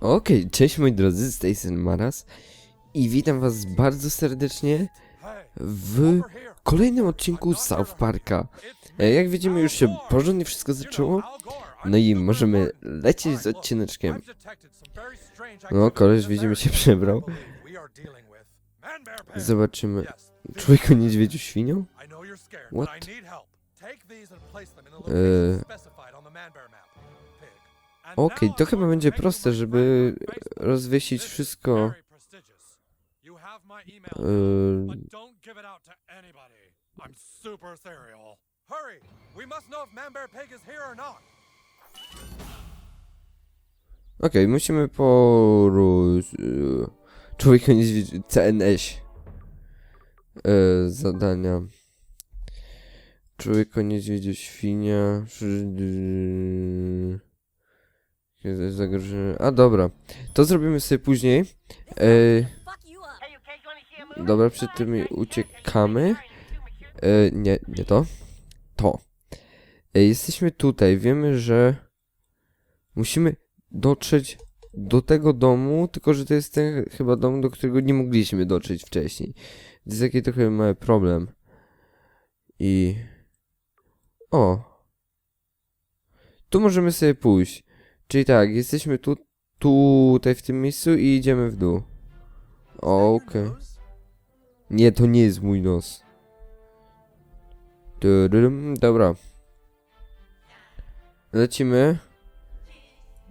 Okej, cześć moi drodzy, z tej Maras i witam was bardzo serdecznie w kolejnym odcinku South Parka. E, Jak widzimy już się porządnie wszystko zaczęło, no i możemy lecieć z odcineczkiem. No, koleś widzimy się przebrał. Zobaczymy. Człowieku niedźwiedziu świnią? What? Eee, Okej, to chyba będzie proste, żeby rozwiesić wszystko. Not. Okej, musimy poróż... e, Człowieka niedźwiedzi... CNS. E, zadania. Człowieka niedźwiedzie świnia... szy- e, Zagrożenie... A dobra, to zrobimy sobie później. E, dobra, przed tym uciekamy. E, nie, nie to. To. Jesteśmy tutaj, wiemy, że musimy dotrzeć do tego domu, tylko że to jest ten chyba dom, do którego nie mogliśmy dotrzeć wcześniej. To jest taki trochę mały problem. I... O! Tu możemy sobie pójść. Czyli tak, jesteśmy tu, tutaj w tym miejscu i idziemy w dół. Okej. Nie, to nie jest mój nos. Dobra. Lecimy.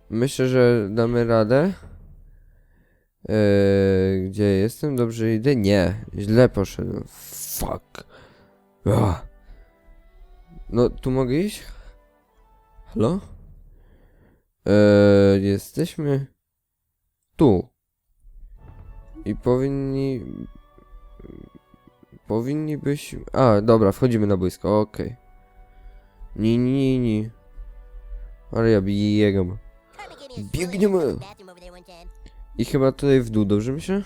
Myślę, że damy radę. Eee, gdzie jestem? Dobrze idę? Nie. Źle poszedłem. Fuck. Ah. No, tu mogę iść? Halo? Eee, jesteśmy tu. I powinni... Powinni być... A, dobra, wchodzimy na boisko, okej. Ni, ni, ni. Ale ja biegam. Biegniemy. I chyba tutaj w dół, dobrze myślę?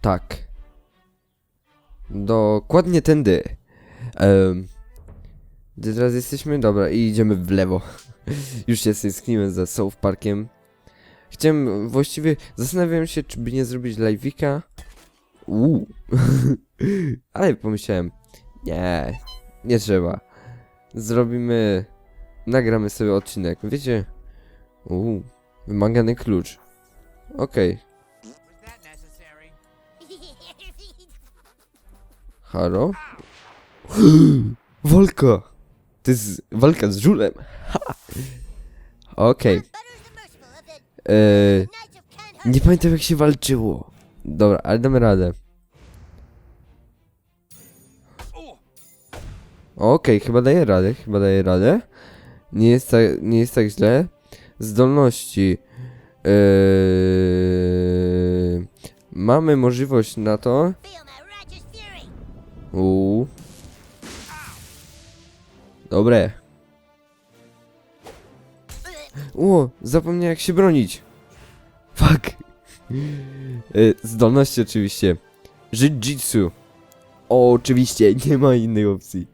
Tak. Dokładnie tędy. Um, gdzie teraz jesteśmy? Dobra, i idziemy w lewo. Już się stęskniłem za South Parkiem. Chciałem, właściwie zastanawiałem się, czy by nie zrobić live'ika. Uuu. Ale pomyślałem, nie, nie trzeba. Zrobimy nagramy sobie odcinek. Wiecie? Uuu, wymagany klucz. Okej, halo? Walka! To jest walka z żulem. Okej, eee, nie pamiętam jak się walczyło. Dobra, ale damy radę. Okej, chyba daję radę, chyba daję radę. Nie jest tak, nie jest tak źle. Zdolności. Eee, mamy możliwość na to. Uuu. Dobre. O, zapomniałem jak się bronić. Fuck. E, Zdolności oczywiście. Jiu-jitsu. Oczywiście, nie ma innej opcji.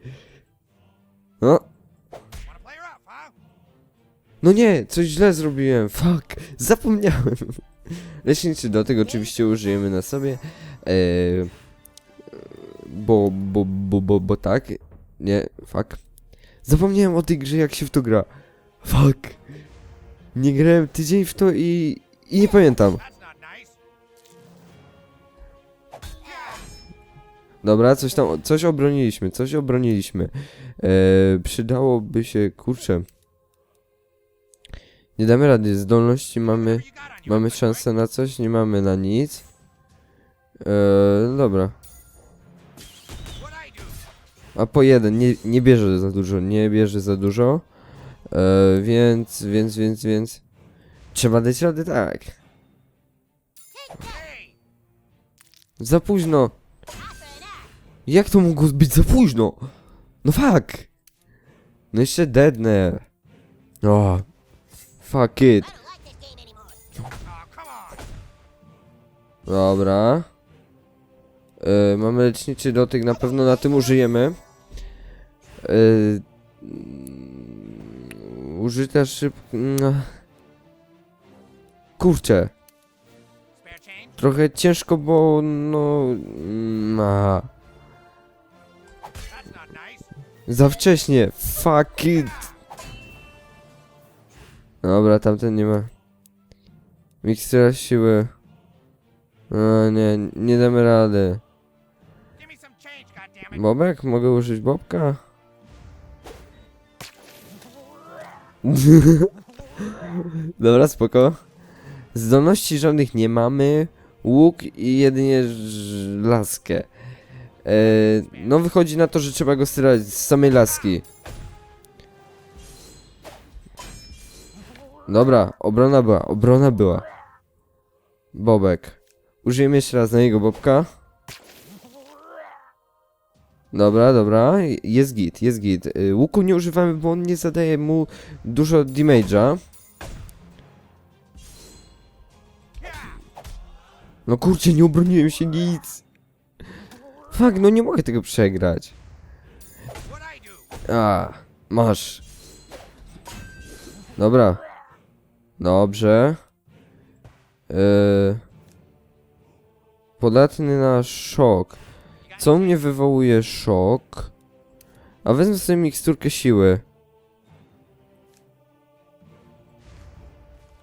No, no nie, coś źle zrobiłem. Fuck, zapomniałem. Leśniczy do tego oczywiście użyjemy na sobie. Eee, bo, bo, bo, bo, bo tak. Nie, fuck. Zapomniałem o tej grze, jak się w to gra. Fuck. Nie grałem tydzień w to i, i nie pamiętam. Dobra, coś tam, coś obroniliśmy, coś obroniliśmy. Eee, przydałoby się, kurczę. Nie damy rady, zdolności mamy, mamy szansę na coś, nie mamy na nic. Eee, dobra. A po jeden, nie, nie bierze za dużo, nie bierze za dużo. Eee, więc, więc, więc, więc. Trzeba dać radę tak. Za późno. Jak to mogło być za późno? No fuck. No jeszcze deadnę. O. Fuck it. Oh, come on. Dobra. E, mamy leczniczy dotyk, na pewno na tym użyjemy. Mm, użyta szyb... no. Kurczę. Trochę ciężko, bo no... mm, a, That's not nice. za wcześnie. Fuck it. Dobra, tamten nie ma. Mikstura siły. O nie, nie damy rady. Bobek? Mogę użyć Bobka? Dobra, spoko. Zdolności żadnych nie mamy. Łuk i jedynie laskę. E, no wychodzi na to, że trzeba go strzelać z samej laski. Dobra, obrona była, obrona była. Bobek. Użyjemy jeszcze raz na jego Bobka. Dobra, dobra, jest git, jest git. Y, Łuku nie używamy, bo on nie zadaje mu dużo damage'a. No kurczę, nie obroniłem się nic. Fuck, no nie mogę tego przegrać. A, masz. Dobra. Dobrze. Yy. Podatny na szok. Co mnie wywołuje szok? A wezmę sobie miksturkę siły.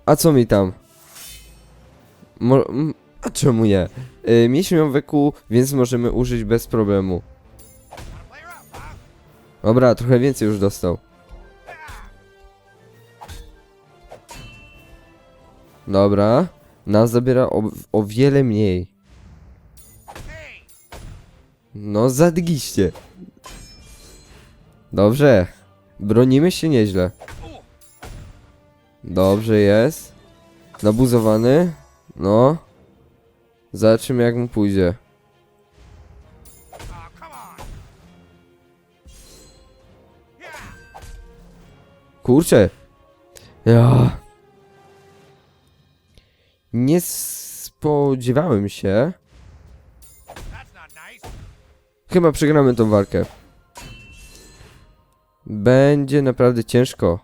A co mi tam? Mo a czemu nie? Yy, mieliśmy ją w eku, więc możemy użyć bez problemu. Dobra, trochę więcej już dostał. Dobra. Nas zabiera o, o wiele mniej. No, zadgiście. Dobrze. Bronimy się nieźle. Dobrze jest. Nabuzowany. No. Zobaczymy jak mu pójdzie. Kurczę. Ja. Nie spodziewałem się. Chyba przegramy tą walkę. Będzie naprawdę ciężko.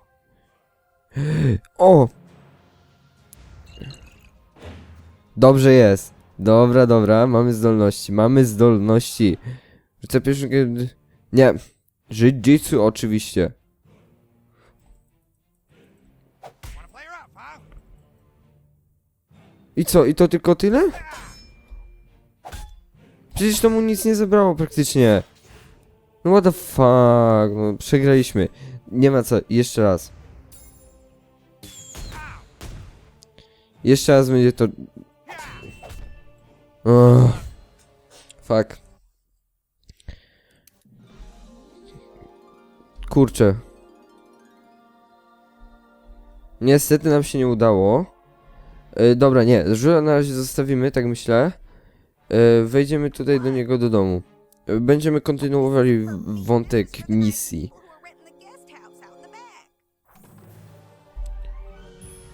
O! Dobrze jest. Dobra, dobra, mamy zdolności. Mamy zdolności. Rzucę pierwszy... Nie. Jiu-jitsu oczywiście. I co, i to tylko tyle? Przecież to mu nic nie zabrało praktycznie. No what the fuck, no przegraliśmy. Nie ma co, jeszcze raz. Jeszcze raz będzie to... Oh, fuck. Kurczę. Niestety nam się nie udało. E, dobra, nie, żula na razie zostawimy, tak myślę. E, wejdziemy tutaj do niego do domu. E, będziemy kontynuowali wątek misji.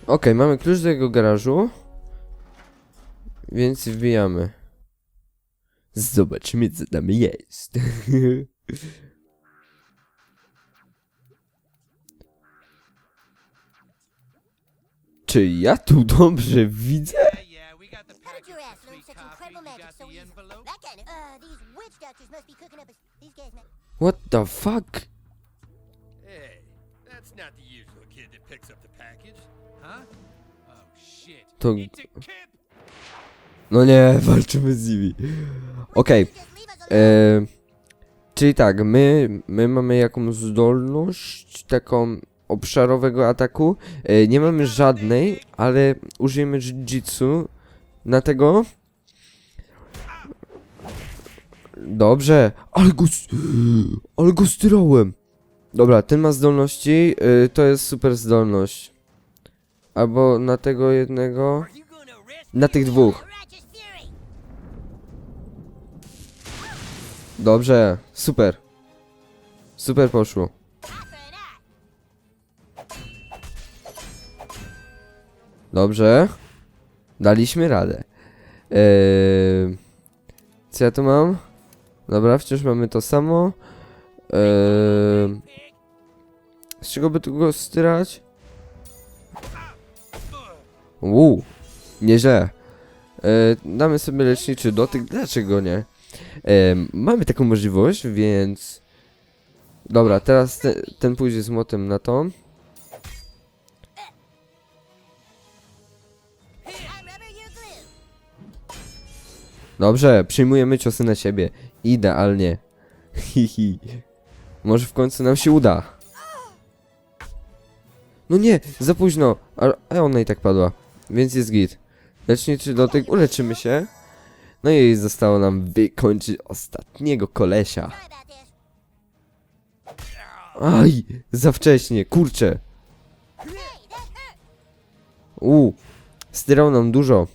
Okej, mamy klucz do jego garażu. Więc wbijamy. Zobaczymy, co tam jest. Czy ja tu dobrze widzę? Sweet such coffee. incredible You magic so envelope? That kind of. Uh, these witch doctors must be cooking up a. These guys, man. What the fuck? Hey, that's not the usual kid that picks up the package. Huh? Oh, shit. To... No nie, walczymy z nimi. Okej. E, czyli tak, my, my mamy jakąś zdolność taką obszarowego ataku. E, nie mamy żadnej, ale użyjemy jiu-jitsu na tego. Dobrze, ale go, ale go styrałem. Dobra, ten ma zdolności, e, to jest super zdolność. Albo na tego jednego, na tych dwóch. Dobrze, super. Super poszło. Dobrze. Daliśmy radę. Eee, co ja tu mam? Dobra, wciąż mamy to samo. Eee, z czego by tu go styrać? Uuu, nieźle. Eee, damy sobie leczniczy dotyk, dlaczego nie? Eee, mamy taką możliwość, więc... Dobra, teraz te, ten pójdzie z młotem na to. Dobrze, przyjmujemy ciosy na siebie. Idealnie. Hihi. Może w końcu nam się uda. No nie, za późno. A, a ona i tak padła. Więc jest git. Leczniczy dotyk, uleczymy się. No i zostało nam wykończyć ostatniego kolesia. Aj, za wcześnie, kurczę. U, styrał nam dużo.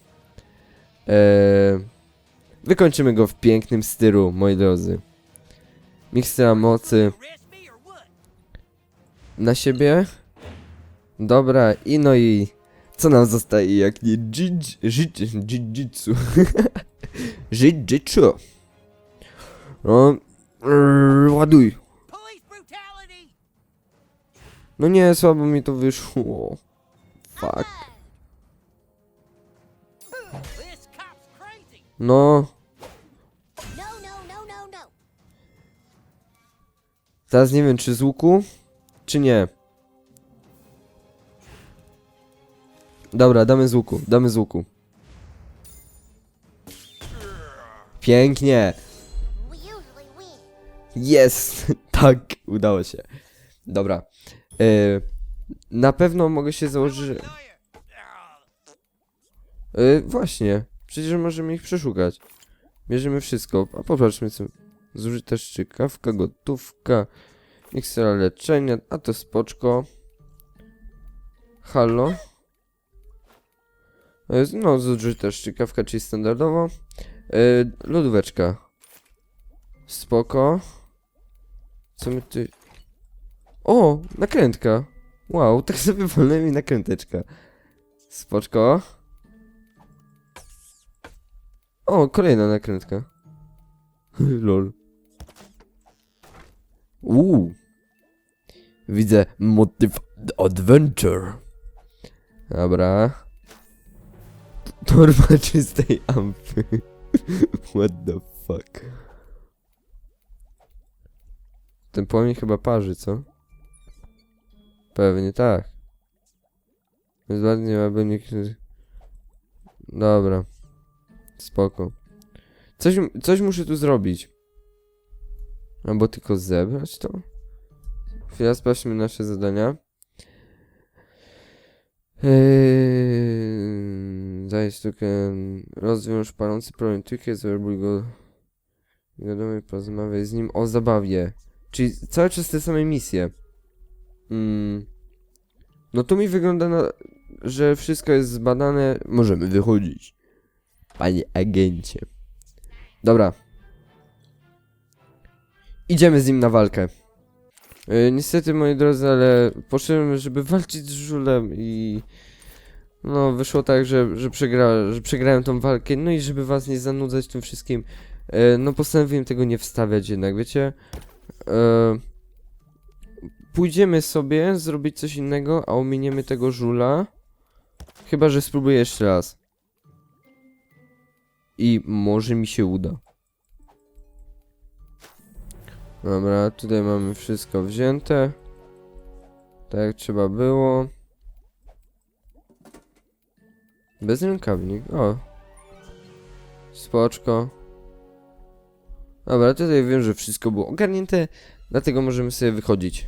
Eee, wykończymy go w pięknym stylu, moi drodzy. Mikstura mocy na siebie. Dobra, i no i co nam zostaje jak nie jiu- jiu- jiu-jitsu. Jiu-jitsu. No, rrr, ładuj. No nie, słabo mi to wyszło. Fuck. No, teraz nie wiem czy z łuku, czy nie. Dobra, damy z łuku, damy z łuku. Pięknie. Jest! Tak, udało się. Dobra. E, na pewno mogę się założyć. E, właśnie. Przecież możemy ich przeszukać. Bierzemy wszystko. A popatrzmy co. Zużyte szczykawka, gotówka, miksera leczenia, a to spoczko. Halo? E, no, zużyte szczykawka, czyli standardowo. E, lodóweczka. Spoko. Co my ty... O, nakrętka. Wow, tak sobie wolne mi nakręteczka. Spoczko. O, kolejna nakrętka. Lol. Uuu. Widzę motyw adventure. Dobra. Torba czystej ampy. What the fuck. Ten płomień chyba parzy, co? Pewnie tak. Więc ładnie aby nikt... Dobra. Spoko. Coś, coś muszę tu zrobić. Albo tylko zebrać to? Chwila, sprawdźmy nasze zadania. Eee, Daj sztukę. Rozwiąż palący problem trójkę, zobacz go. Wiadomo, porozmawiaj z nim o zabawie. Czyli cały czas te same misje. Mm. No to mi wygląda na, że wszystko jest zbadane. Możemy wychodzić. Panie agencie. Dobra. Idziemy z nim na walkę. Yy, niestety, moi drodzy, ale poszedłem, żeby walczyć z żulem i... No, wyszło tak, że, że, przegra, że przegrałem tą walkę, no i żeby was nie zanudzać tym wszystkim, yy, no postanowiłem tego nie wstawiać jednak, wiecie? Yy, pójdziemy sobie zrobić coś innego, a ominiemy tego żula. Chyba, że spróbuję jeszcze raz. I może mi się uda. Dobra, tutaj mamy wszystko wzięte. Tak jak trzeba było. Bez rękawnik, o. Spoczko. Dobra, tutaj wiem, że wszystko było ogarnięte, dlatego możemy sobie wychodzić.